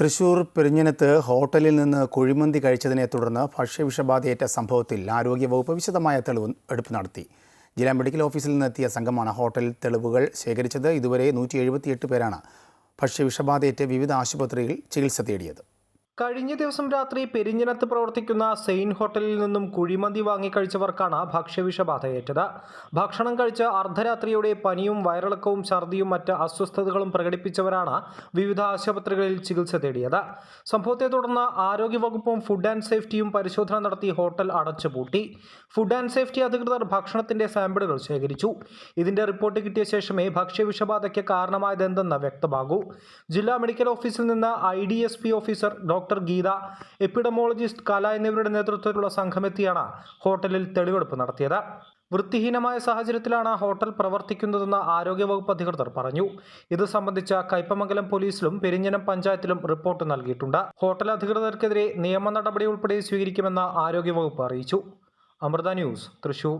തൃശൂർ പെരിഞ്ഞനത്ത് ഹോട്ടലിൽ നിന്ന് കുഴിമന്തി കഴിച്ചതിനെ തുടർന്ന് ഭക്ഷ്യവിഷബാധയേറ്റ സംഭവത്തിൽ ആരോഗ്യവകുപ്പ് വിശദമായ തെളിവ് എടുപ്പ് നടത്തി. ജില്ലാ മെഡിക്കൽ ഓഫീസിൽ നിന്നെത്തിയ സംഘമാണ് ഹോട്ടൽ തെളിവുകൾ ശേഖരിച്ചത്. ഇതുവരെ നൂറ്റി പേരാണ് ഭക്ഷ്യവിഷബാധയേറ്റ് വിവിധ ആശുപത്രിയിൽ ചികിത്സ തേടിയത്. കഴിഞ്ഞ ദിവസം രാത്രി പെരിഞ്ഞനത്ത് പ്രവർത്തിക്കുന്ന സെയിൻ ഹോട്ടലിൽ നിന്നും കുഴിമന്തി വാങ്ങിക്കഴിച്ചവർക്കാണ് ഭക്ഷ്യവിഷബാധയേറ്റത്. ഭക്ഷണം കഴിച്ച് അർദ്ധരാത്രിയോടെ പനിയും വയറിളക്കവും ഛർദിയും മറ്റ് അസ്വസ്ഥതകളും പ്രകടിപ്പിച്ചവരാണ് വിവിധ ആശുപത്രികളിൽ ചികിത്സ തേടിയത്. സംഭവത്തെ തുടർന്ന് ആരോഗ്യവകുപ്പും ഫുഡ് ആൻഡ് സേഫ്റ്റിയും പരിശോധന നടത്തി ഹോട്ടൽ അടച്ചുപൂട്ടി. ഫുഡ് ആൻഡ് സേഫ്റ്റി അധികൃതർ ഭക്ഷണത്തിന്റെ സാമ്പിളുകൾ ശേഖരിച്ചു. ഇതിന്റെ റിപ്പോർട്ട് കിട്ടിയ ശേഷമേ ഭക്ഷ്യവിഷബാധയ്ക്ക് കാരണമായതെന്തെന്ന് വ്യക്തമാകൂ. ജില്ലാ മെഡിക്കൽ ഓഫീസിൽ നിന്ന് I officer doctor Geetha epidemiologist Kala എന്നിവരുടെ നേതൃത്വത്തിലുള്ള സംഘമെത്തിയാണ് ഹോട്ടലിൽ തെളിവെടുപ്പ് നടത്തിയത്. വൃത്തിഹീനമായ സാഹചര്യത്തിലാണ് ഹോട്ടൽ പ്രവർത്തിക്കുന്നതെന്ന് ആരോഗ്യവകുപ്പ് അധികൃതർ പറഞ്ഞു. ഇത് സംബന്ധിച്ച കയ്പമംഗലം പോലീസിലും പെരിഞ്ഞനം പഞ്ചായത്തിലും റിപ്പോർട്ട് നൽകിയിട്ടുണ്ട്. ഹോട്ടൽ അധികൃതർക്കെതിരെ നിയമ നടപടി ഉൾപ്പെടെ സ്വീകരിക്കുമെന്ന് ആരോഗ്യവകുപ്പ് അറിയിച്ചു. അമൃത ന്യൂസ് തൃശൂർ.